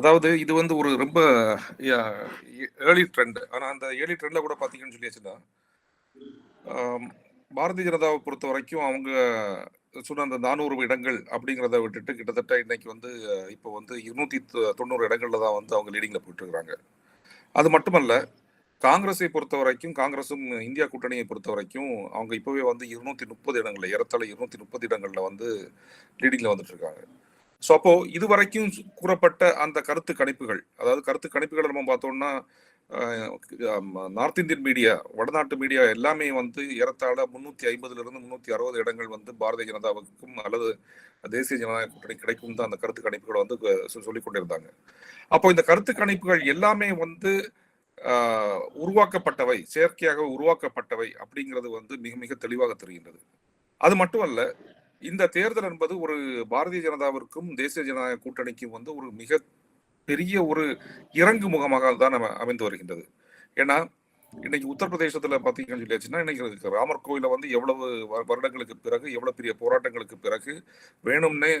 அதாவது இது வந்து ஒரு ரொம்ப ஏர்லி ட்ரெண்ட் ஆனால் அந்த ஏர்லி ட்ரெண்டில் கூட பார்த்தீங்கன்னு சொல்லியாச்சுன்னா பாரதிய ஜனதாவை பொறுத்த வரைக்கும் அவங்க சொன்ன அந்த நானூறு இடங்கள் அப்படிங்கிறத விட்டுட்டு கிட்டத்தட்ட இன்னைக்கு வந்து இப்போ வந்து இருநூத்தி தொ- தொண்ணூறு இடங்கள்ல தான் வந்து அவங்க லீடிங்ல போயிட்டு இருக்காங்க அது மட்டுமல்ல காங்கிரஸை பொறுத்த வரைக்கும் காங்கிரஸும் இந்தியா கூட்டணியை பொறுத்த வரைக்கும் அவங்க இப்போவே வந்து இருநூத்தி முப்பது இடங்கள்ல ஏறத்தாழ இருநூத்தி முப்பது இடங்கள்ல வந்து லீடிங்ல வந்துட்டு இருக்காங்க ஸோ அப்போ இதுவரைக்கும் கூறப்பட்ட அந்த கருத்து கணிப்புகள் அதாவது கருத்து கணிப்புகளை நம்ம பார்த்தோம்னா நார்த் இந்தியன் மீடியா வடநாட்டு மீடியா எல்லாமே வந்து ஏறத்தாழ முன்னூத்தி ஐம்பதுல இருந்து முன்னூத்தி அறுபது இடங்கள் வந்து பாரதிய ஜனதாவுக்கும் அல்லது தேசிய ஜனநாயக கூட்டணி கிடைக்கும் தான் அந்த கருத்து கணிப்புகளை வந்து சொல்லிக் கொண்டிருந்தாங்க. அப்போ இந்த கருத்து கணிப்புகள் எல்லாமே வந்து உருவாக்கப்பட்டவை செயற்கையாக உருவாக்கப்பட்டவை அப்படிங்கிறது வந்து மிக மிக தெளிவாக தெரிகின்றது. அது மட்டும் அல்ல இந்த தேர்தல் என்பது ஒரு பாரதிய ஜனதாவிற்கும் தேசிய ஜனநாயக கூட்டணிக்கும் வந்து ஒரு மிக பெரிய ஒரு இறங்கு முகமாக தான் நம்ம அமைந்து வருகின்றது. ஏன்னா இன்னைக்கு உத்தரப்பிரதேசத்துல பாத்தீங்கன்னு சொல்லியாச்சுன்னா இன்னைக்கு ராமர் கோயில வந்து எவ்வளவு வ- வருடங்களுக்கு பிறகு எவ்வளவு பெரிய போராட்டங்களுக்கு பிறகு வேணும்னே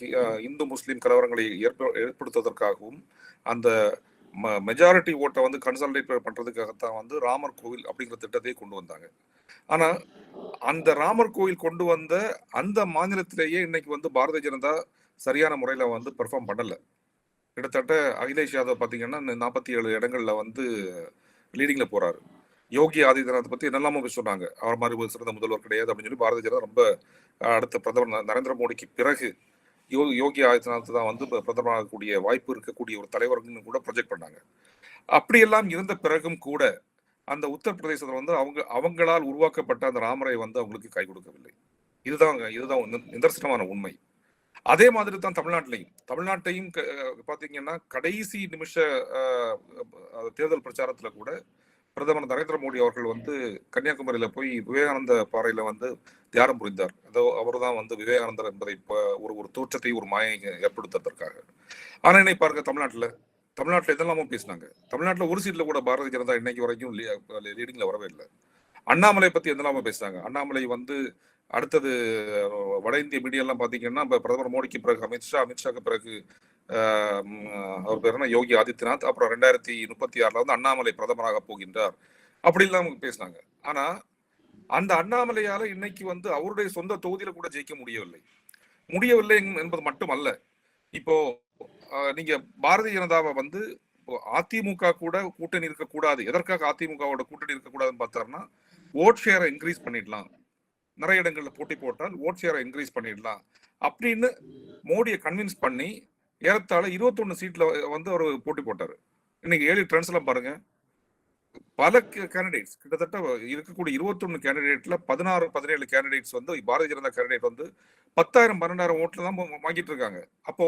ஹி- இந்து முஸ்லீம் கலவரங்களை ஏற்ப ஏற்படுத்துவதற்காகவும் அந்த மெஜாரிட்டி ஓட்டை வந்து கன்சாலிடேட் பண்ணுறதுக்காகத்தான் வந்து ராமர் கோவில் அப்படிங்கிற திட்டத்தை கொண்டு வந்தாங்க. ஆனால் அந்த ராமர் கோவில் கொண்டு வந்த அந்த மாநிலத்திலேயே இன்னைக்கு வந்து பாரதிய ஜனதா சரியான முறையில் வந்து பெர்ஃபார்ம் பண்ணலை. கிட்டத்தட்ட அகிலேஷ் யாதவ் பார்த்தீங்கன்னா நாற்பத்தி ஏழு இடங்களில் வந்து லீடிங்கில் போகிறார் யோகி ஆதித்யநாத் பற்றி என்னெல்லாமோ போய் சொன்னாங்க. அவர் மாதிரி சிறந்த முதல்வர் கிடையாது அப்படின்னு சொல்லி பாரதிய ஜனதா ரொம்ப அடுத்த பிரதமர் நரேந்திர மோடிக்கு பிறகு யோ யோகி ஆதித்யநாத் தான் வந்து பிரதமராகக்கூடிய வாய்ப்பு இருக்கக்கூடிய ஒரு தலைவர்கள்னு கூட ப்ரொஜெக்ட் பண்ணாங்க. அப்படியெல்லாம் இருந்த பிறகும் கூட அந்த உத்தரப்பிரதேசத்தில் வந்து அவங்க அவங்களால் உருவாக்கப்பட்ட அந்த ராமரை வந்து அவங்களுக்கு கை கொடுக்கவில்லை. இதுதான் இதுதான் நிதர்சனமான உண்மை. அதே மாதிரி தான் தமிழ்நாட்டிலையும். தமிழ்நாட்டையும் பார்த்தீங்கன்னா கடைசி நிமிஷ தேர்தல் பிரச்சாரத்தில் கூட பிரதமர் நரேந்திர மோடி அவர்கள் வந்து கன்னியாகுமரியில போய் விவேகானந்த பாறையில வந்து தியானம் புரிந்தார். அதோ அவர்தான் வந்து விவேகானந்தர் என்பதை ஒரு ஒரு தோற்றத்தை ஒரு மாயை ஏற்படுத்துவதற்காக ஆனா என்னை பாருங்க தமிழ்நாட்டுல தமிழ்நாட்டுல இதெல்லாமோ பேசினாங்க. தமிழ்நாட்டுல ஒரு சீட்ல கூட பாரதிய ஜனதா இன்னைக்கு வரைக்கும் லீடிங்ல வரவே இல்லை. அண்ணாமலை பத்தி எதெல்லாமோ பேசுனாங்க. அண்ணாமலை வந்து அடுத்தது வட இந்திய மீடியா எல்லாம் பாத்தீங்கன்னா பிரதமர் மோடிக்கு பிறகு அமித்ஷா அமித்ஷாக்கு பிறகு அவர் பேர் என்ன? யோகி ஆதித்யநாத். அப்புறம் ரெண்டாயிரத்தி முப்பத்தி ஆறுல வந்து அண்ணாமலை பிரதமராக போகின்றார். அப்படி அவங்க பேசினாங்க. ஆனா அந்த அண்ணாமலையால இன்னைக்கு வந்து அவருடைய சொந்த தொகுதியில கூட ஜெயிக்க முடியவில்லை. முடியவில்லை என்பது மட்டுமல்ல. இப்போ நீங்க பாரதிய ஜனதாவை வந்து அதிமுக கூட கூட்டணி இருக்கக்கூடாது. எதற்காக அதிமுகவோட கூட்டணி இருக்கக்கூடாதுன்னு பார்த்தாருன்னா ஓட் ஷேரை இன்க்ரீஸ் பண்ணிடலாம். நிறைய இடங்களில் போட்டி போட்டால் ஓட் ஷேரை இன்க்ரீஸ் பண்ணிடலாம். அப்படின்னு மோடியை கன்வின்ஸ் பண்ணி ஏறத்தாழ 21 சீட்ல வந்து அவர் போட்டி போட்டாரு. இன்னைக்கு ஏழு ட்ரெண்ட்ஸ் எல்லாம் பாருங்க. பல கேண்டிடேட்ஸ் கிட்டத்தட்ட இருக்கக்கூடிய 21 கேண்டிடேட்ல பதினாறு பதினேழு கேண்டிடேட்ஸ் வந்து பாரதிய ஜனதா கேண்டிடேட் வந்து பத்தாயிரம் பன்னெண்டாயிரம் ஓட்டுல தான் வாங்கிட்டு இருக்காங்க. அப்போ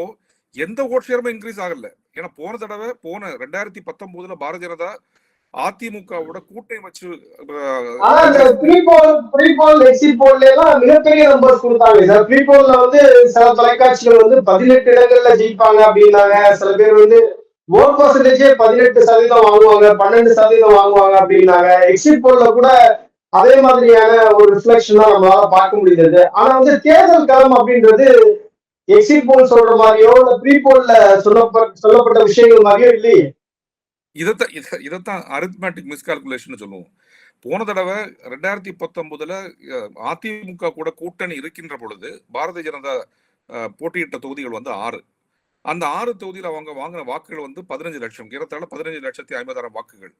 எந்த ஓட் ஷேருமே இன்க்ரீஸ் ஆகல. ஏன்னா போன தடவை போன ரெண்டாயிரத்தி பத்தொன்பதுல பாரதிய ஜனதா அதிமுகவோட கூட்டை வச்சு ஆனா இந்த மிகப்பெரிய நம்பர்ஸ் கொடுத்தாங்க. சார் ப்ரீ போல்ல வந்து சில தொலைக்காட்சிகள் வந்து பதினெட்டு இடங்கள்ல ஜெயிப்பாங்க அப்படின்னாங்க. சில பேர் வந்து ஓட் பர்சன்டேஜே பதினெட்டு சதவீதம் வாங்குவாங்க பன்னெண்டு சதவீதம் வாங்குவாங்க அப்படின்னாங்க. எக்ஸிட் போல்ல கூட அதே மாதிரியான ஒரு ரிஃப்ளெக்ஷன் தான் நம்மளால பார்க்க முடியுது ஆனா வந்து தேர்தல் களம் அப்படின்றது எக்ஸிட் போல் சொல்ற மாதிரியோ இல்ல ப்ரீ போல்ல சொல்லப்பட்ட சொல்லப்பட்ட விஷயங்கள் மாதிரியோ இல்லையே. இதைத்தான் இதைத்தான் அரித்மேட்டிக் மிஸ்கால்குலேஷன் சொல்லுவோம். போன தடவை ரெண்டாயிரத்தி பத்தொன்பதுல அதிமுக கூட கூட்டணி இருக்கின்ற பொழுது பாரதிய ஜனதா போட்டியிட்ட தொகுதிகள் வந்து ஆறு. அந்த ஆறு தொகுதியில் அவங்க வாங்கின வாக்குகள் வந்து பதினஞ்சு லட்சம். ஏறத்தாழ பதினஞ்சு லட்சத்தி ஐம்பதாயிரம் வாக்குகள்.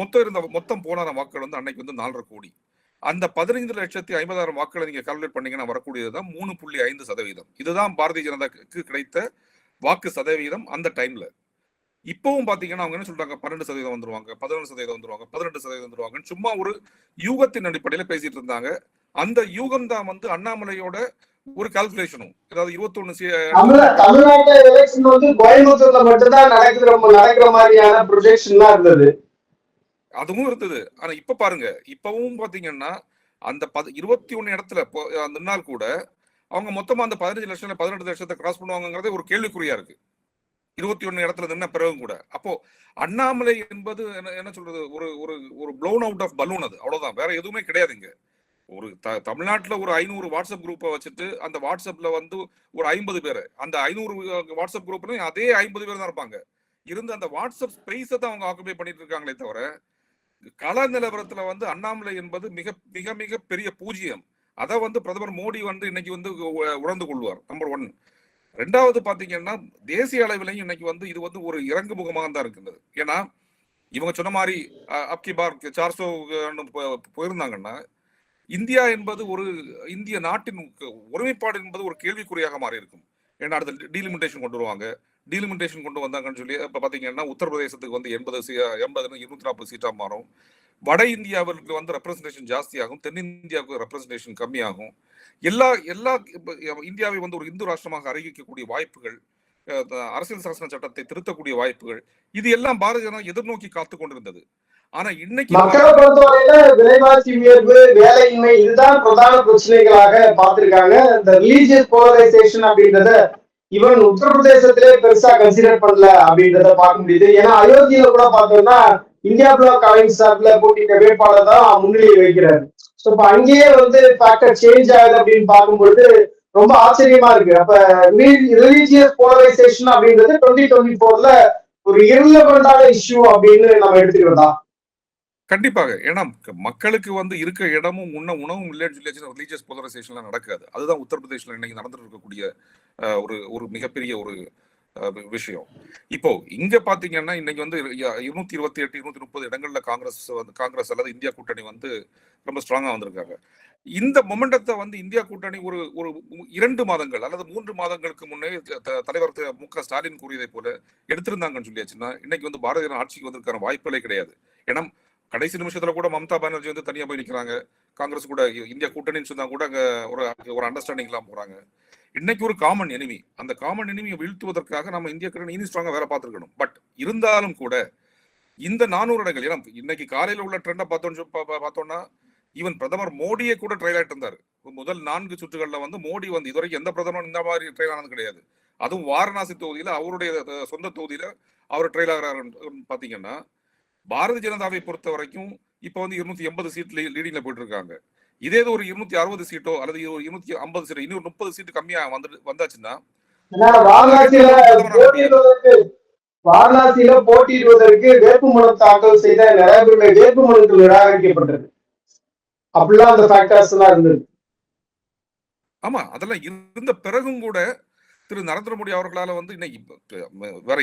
மொத்தம் இருந்த மொத்தம் போனாயிரம் வாக்குகள் வந்து அன்னைக்கு வந்து நாலரை கோடி. அந்த பதினைந்து லட்சத்தி ஐம்பதாயிரம் வாக்குகளை நீங்க கால்குலேட் பண்ணீங்கன்னா வரக்கூடியதுதான் மூணு புள்ளி ஐந்து சதவீதம். இதுதான் பாரதிய ஜனதாக்கு கிடைத்த வாக்கு சதவீதம் அந்த டைம்ல இப்பவும் பாத்தீங்கன்னா அவங்க என்ன சொல்றாங்க? பன்னெண்டு சதவீதம் வந்துருவாங்க. பதினொன்று சதவீதம் வந்துருவாங்க. பதினெட்டு சதவீதம் வந்துருவாங்கன்னு சும்மா ஒரு யூகத்தின் அடிப்படையில பேசிட்டு இருந்தாங்க. அந்த யூகம் தான் வந்து அண்ணாமலையோட ஒரு கால்குலேஷனும் அதாவது இருபத்தொன்னு தமிழ தமிழ்நாட்டுல எலெக்ஷன் வந்து கோயம்புத்தூர்ல மட்டும்தான் நடக்குற நடக்கிற மாதிரியான ப்ரொஜெக்ஷன் இருந்தது. அதுவும் இருந்தது. ஆனா இப்ப பாருங்க. இப்பவும் பாத்தீங்கன்னா அந்த பத இருபத்தி ஒண்ணு இடத்துல அந்த நாள் கூட அவங்க மொத்தமா அந்த பதினஞ்சு லட்சம் பதினெட்டு லட்சத்தை கிராஸ் பண்ணுவாங்கங்கிறதே ஒரு கேள்விக்குறியா இருக்கு. இருபத்தி ஒன்னு இடத்துல நின்ன பிறகும் கூட. அப்போ அண்ணாமலை என்பது என்ன என்ன சொல்றது? ஒரு ஒரு ஒரு ப்ளோன் அவுட் ஆஃப் பலூன் அது. அவ்வளவுதான். வேற எதுவுமே கிடையாது இங்க. ஒரு த தமிழ்நாட்டுல ஒரு ஐநூறு வாட்ஸ்அப் குரூப்பை வச்சுட்டு அந்த வாட்ஸ்அப்ல வந்து ஒரு ஐம்பது பேர். அந்த ஐநூறு வாட்ஸ்அப் குரூப்லையும் அதே ஐம்பது பேர் தான் இருப்பாங்க. இருந்து அந்த வாட்ஸ்அப் ஸ்பேஸை தான் அவங்க ஆக்குபை பண்ணிட்டு இருக்காங்களே தவிர கள நிலவரத்துல வந்து அண்ணாமலை என்பது மிக மிக மிக பெரிய பூஜ்ஜியம். அதை வந்து பிரதமர் மோடி வந்து இன்னைக்கு வந்து உணர்ந்து கொள்வார். நம்பர் ஒன் ரெண்டாவது பார்த்தீங்கன்னா தேசிய அளவிலையும் இன்னைக்கு வந்து இது வந்து ஒரு இறங்கு முகமாக தான் இருக்கின்றது. ஏன்னா இவங்க சொன்ன மாதிரி அப்கி பார் சார்சோ போயிருந்தாங்கன்னா இந்தியா என்பது ஒரு இந்திய நாட்டின் ஒருமைப்பாடு என்பது ஒரு கேள்விக்குறியாக மாறி இருக்கும் ஏன்னா அடுத்த டீலிமிட்டேஷன் கொண்டு வருவாங்க. டீலிமிட்டேஷன் கொண்டு வந்தாங்கன்னு சொல்லி இப்போ பார்த்தீங்கன்னா உத்தரப்பிரதேசத்துக்கு வந்து எண்பது எண்பது இருநூத்தி நாற்பது சீட்டாக மாறும். வட இந்தியாவிற்கு வந்து ரெப்ரசன்டேஷன் ஜாஸ்தியாகும் தென்னிந்தியாவுக்கு ரெப்ரசன்டேஷன் கம்மியாகும். எல்லா எல்லா இந்தியாவை வந்து ஒரு இந்து ராஷ்டிரமாக அறிவிக்கக்கூடிய வாய்ப்புகள் அரசியல் சாசன சட்டத்தை திருத்தக்கூடிய வாய்ப்புகள் இது எல்லாம் பாரதிய ஜனதா எதிர்நோக்கி காத்து கொண்டிருந்தது. ஆனா இன்னைக்கு மக்களை பொறுத்தவரையில விலைவாசி உயர்வு வேலையின்மை இதுதான் பிரதான பிரச்சனைகளாக பார்த்திருக்காங்க. இந்த ரிலீஜியஸ் போலரைசேஷன் அப்படின்றத இவன் உத்தரப்பிரதேசத்திலே பெருசா கன்சிடர் பண்ணல அப்படின்றத பார்க்க முடியுது. ஏன்னா அயோத்தியில கூட பார்த்தோம்னா இந்தியா பிளாக் அலைன்ஸ் சார்பில் போட்டியிட்ட வேட்பாளர் தான் முன்னிலை வைக்கிறாரு ஸோ இப்போ அங்கேயே வந்து ஃபேக்டர் சேஞ்ச் ஆகுது அப்படின்னு பார்க்கும்பொழுது ரொம்ப ஆச்சரியமா இருக்கு. அப்ப ரிலீஜியஸ் போலரைசேஷன் அப்படின்றது டுவெண்ட்டி டுவெண்ட்டி போர்ல ஒரு irrelevant-ஆன இஷ்யூ அப்படின்னு நம்ம எடுத்துக்கிறதா கண்டிப்பாக. ஏன்னா மக்களுக்கு வந்து இருக்க இடமும் உண்ண உணவும் இல்லைன்னு சொல்லி ரிலீஜியஸ் போலரைசேஷன்லாம் நடக்காது. அதுதான் உத்தரப்பிரதேசில் இன்னைக்கு நடந்துட்டு இருக்கக்கூடிய ஒரு ஒரு மிகப்பெரிய ஒரு விஷயம். இப்போ இங்க பாத்தீங்கன்னா இன்னைக்கு வந்து இருநூத்தி இருபத்தி எட்டு இருநூத்தி முப்பது இடங்கள்ல காங்கிரஸ் வந்து காங்கிரஸ் அல்லது இந்தியா கூட்டணி வந்து ரொம்ப ஸ்ட்ராங்கா வந்திருக்காங்க. இந்த மொமெண்டத்தை வந்து இந்தியா கூட்டணி ஒரு ஒரு இரண்டு மாதங்கள் அல்லது மூன்று மாதங்களுக்கு முன்னே த- த- தலைவர் மு க ஸ்டாலின் கூறியதை போல எடுத்திருந்தாங்கன்னு சொல்லியாச்சுன்னா இன்னைக்கு வந்து பாரதிய ஆட்சிக்கு வந்திருக்கான வாய்ப்புகளே கிடையாது. ஏன்னா கடைசி நிமிஷத்துல கூட மம்தா பானர்ஜி வந்து தனியா போய் நிற்கிறாங்க காங்கிரஸ் கூட இந்தியா கூட்டணின்னு சொன்னா கூட அங்க ஒரு ஒரு அண்டர்ஸ்டாண்டிங் எல்லாம் போறாங்க. இன்னைக்கு ஒரு காமன் எனிமி அந்த காமன் எனிமியை வீழ்த்துவதற்காக நம்ம இந்திய கடனை இனி ஸ்ட்ராங்காக வேலை பார்த்துருக்கணும். பட் இருந்தாலும் கூட இந்த நானூறு இடங்கள் ஏன்னா இன்னைக்கு காலையில் உள்ள ட்ரெண்டை பார்த்தோம் சொ- பார்த்தோம்னா ஈவன் பிரதமர் மோடியே கூட ட்ரையல் ஆகிட்டு இருந்தார். முதல் நான்கு சுற்றுகளில் வந்து மோடி வந்து இதுவரைக்கும் எந்த பிரதமரும் இந்த மாதிரி ட்ரையல் ஆனது கிடையாது. அதுவும் வாரணாசி தொகுதியில் அவருடைய சொந்த தொகுதியில் அவர் ட்ரையல் ஆகிறாருன்னு பார்த்தீங்கன்னா பாரதிய ஜனதாவை பொறுத்த வரைக்கும் இப்போ வந்து இருநூத்தி எண்பது சீட் லீடிங்ல போயிட்டு இருக்காங்க. இதே ஒரு இருநூத்தி அறுபது சீட்டோ அல்லது ஒரு இருநூத்தி ஐம்பது சீட் இன்னொரு முப்பது சீட்டு கம்மியா வந்து வந்தாச்சுன்னா வாரணாசியில போட்டியிடுவதற்கு வேட்புமனு தாக்கல் செய்த நிறைய பேருடைய வேட்புமனுக்கள் நிராகரிக்கப்பட்டது அப்படிலாம் அந்த ஃபேக்டர்ஸ் எல்லாம் இருந்தது. ஆமா அதெல்லாம் இருந்த பிறகும் கூட திரு நரேந்திர மோடி அவர்களால வந்து இன்னைக்கு வேற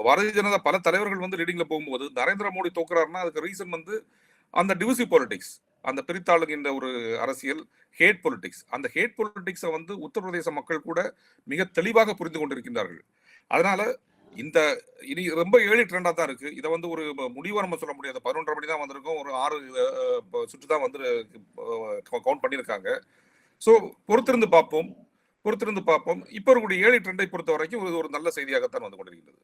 பாரதிய ஜனதா பல தலைவர்கள் வந்து லீடிங்ல போகும்போது நரேந்திர மோடி தோக்குறாருன்னா அதுக்கு ரீசன் வந்து அந்த டிவிசிவ் பாலிடிக்ஸ் அந்த பிரித்தாளுகின்ற ஒரு அரசியல் ஹேட் பொலிட்டிக்ஸ் அந்த ஹேட் பொலிட்டிக்ஸை வந்து உத்தரப்பிரதேச மக்கள் கூட மிக தெளிவாக புரிந்து கொண்டிருக்கின்றார்கள். அதனால இந்த இனி ரொம்ப ஏழு ட்ரெண்டா தான் இருக்கு. இதை வந்து ஒரு முடிவாக நம்ம சொல்ல முடியாது. பதினொன்றரை மணி தான் வந்திருக்கும். ஒரு ஆறு சுற்று தான் வந்து கவுண்ட் பண்ணியிருக்காங்க. ஸோ பொறுத்திருந்து பார்ப்போம். பொறுத்திருந்து பார்ப்போம். இப்போ இருக்கக்கூடிய ஏழை ட்ரெண்டை பொறுத்த வரைக்கும் இது ஒரு நல்ல செய்தியாகத்தான் வந்து கொண்டிருக்கிறது